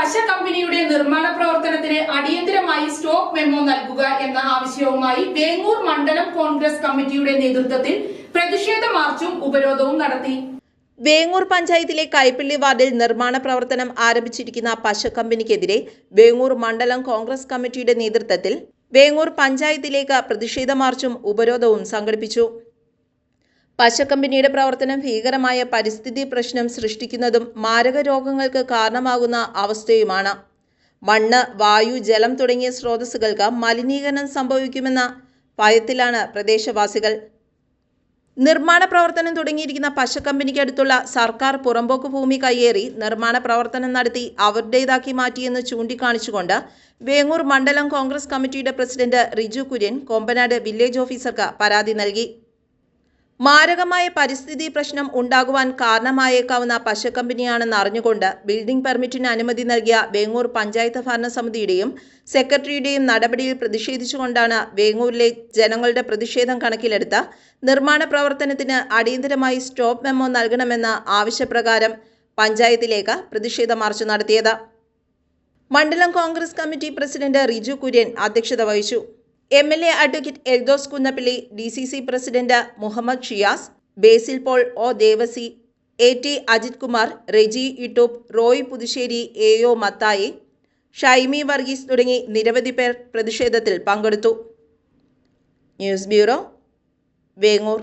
പശ കമ്പനിയുടെ നിർമ്മാണ പ്രവർത്തനത്തിന് അടിയന്തരമായി സ്റ്റോപ്പ് മെമ്മോ നൽകുക എന്ന ആവശ്യവുമായി വേങ്ങൂർ മണ്ഡലം കോൺഗ്രസ് കമ്മിറ്റിയുടെ നേതൃത്വത്തിൽ പ്രതിഷേധ മാർച്ചും ഉപരോധവും നടത്തി. വേങ്ങൂർ പഞ്ചായത്തിലെ കൈപ്പള്ളി വാർഡിൽ നിർമ്മാണ പ്രവർത്തനം ആരംഭിച്ചിരിക്കുന്ന പശ കമ്പനിക്കെതിരെ വേങ്ങൂർ മണ്ഡലം കോൺഗ്രസ് കമ്മിറ്റിയുടെ നേതൃത്വത്തിൽ വേങ്ങൂർ പഞ്ചായത്തിലേക്ക് പ്രതിഷേധ മാർച്ചും ഉപരോധവും സംഘടിപ്പിച്ചു. പശ കമ്പനിയുടെ പ്രവർത്തനം ഭീകരമായ പരിസ്ഥിതി പ്രശ്നം സൃഷ്ടിക്കുന്നതും മാരക രോഗങ്ങൾക്ക് കാരണമാകുന്ന അവസ്ഥയുമാണ്. മണ്ണ് വായു ജലം തുടങ്ങിയ സ്രോതസ്സുകൾക്ക് മലിനീകരണം സംഭവിക്കുമെന്ന ഭയത്തിലാണ് പ്രദേശവാസികൾ. നിർമ്മാണ പ്രവർത്തനം തുടങ്ങിയിരിക്കുന്ന പശ കമ്പനിക്ക് അടുത്തുള്ള സർക്കാർ പുറമ്പോക്ക് ഭൂമി കയ്യേറി നിർമ്മാണ പ്രവർത്തനം നടത്തി അവരുടേതാക്കി മാറ്റിയെന്ന് ചൂണ്ടിക്കാണിച്ചുകൊണ്ട് വേങ്ങൂർ മണ്ഡലം കോൺഗ്രസ് കമ്മിറ്റിയുടെ പ്രസിഡന്റ് റിജു കുര്യൻ കൊമ്പനാട് വില്ലേജ് ഓഫീസർക്ക് പരാതി നൽകി. മാരകമായ പരിസ്ഥിതി പ്രശ്നം ഉണ്ടാകുവാൻ കാരണമായേക്കാവുന്ന പശ കമ്പനിയാണെന്ന് അറിഞ്ഞുകൊണ്ട് ബിൽഡിംഗ് പെർമിറ്റിന് അനുമതി നൽകിയ വേങ്ങൂർ പഞ്ചായത്ത് ഭരണസമിതിയുടെയും സെക്രട്ടറിയുടെയും നടപടിയിൽ പ്രതിഷേധിച്ചുകൊണ്ടാണ് വേങ്ങൂരിലെ ജനങ്ങളുടെ പ്രതിഷേധം കണക്കിലെടുത്ത നിർമ്മാണ പ്രവർത്തനത്തിന് അടിയന്തരമായി സ്റ്റോപ്പ് മെമ്മോ നൽകണമെന്ന ആവശ്യപ്രകാരം പഞ്ചായത്തിലേക്ക് പ്രതിഷേധ മാർച്ച് നടത്തിയത്. മണ്ഡലം കോൺഗ്രസ് കമ്മിറ്റി പ്രസിഡന്റ് റിജു കുര്യൻ അധ്യക്ഷത വഹിച്ചു. M L A advocate Eldhose Kunnappilly D C C president Muhammad Shiyas Basil Paul O Devassy A T Ajith Kumar Reji Ittoop Roy Puthussery A O Mathai Shaimy Varghese തുടങ്ങി നിരവധി പേർ പ്രതിഷേധത്തിൽ പങ്കെടുത്തു. News bureau Vengoor.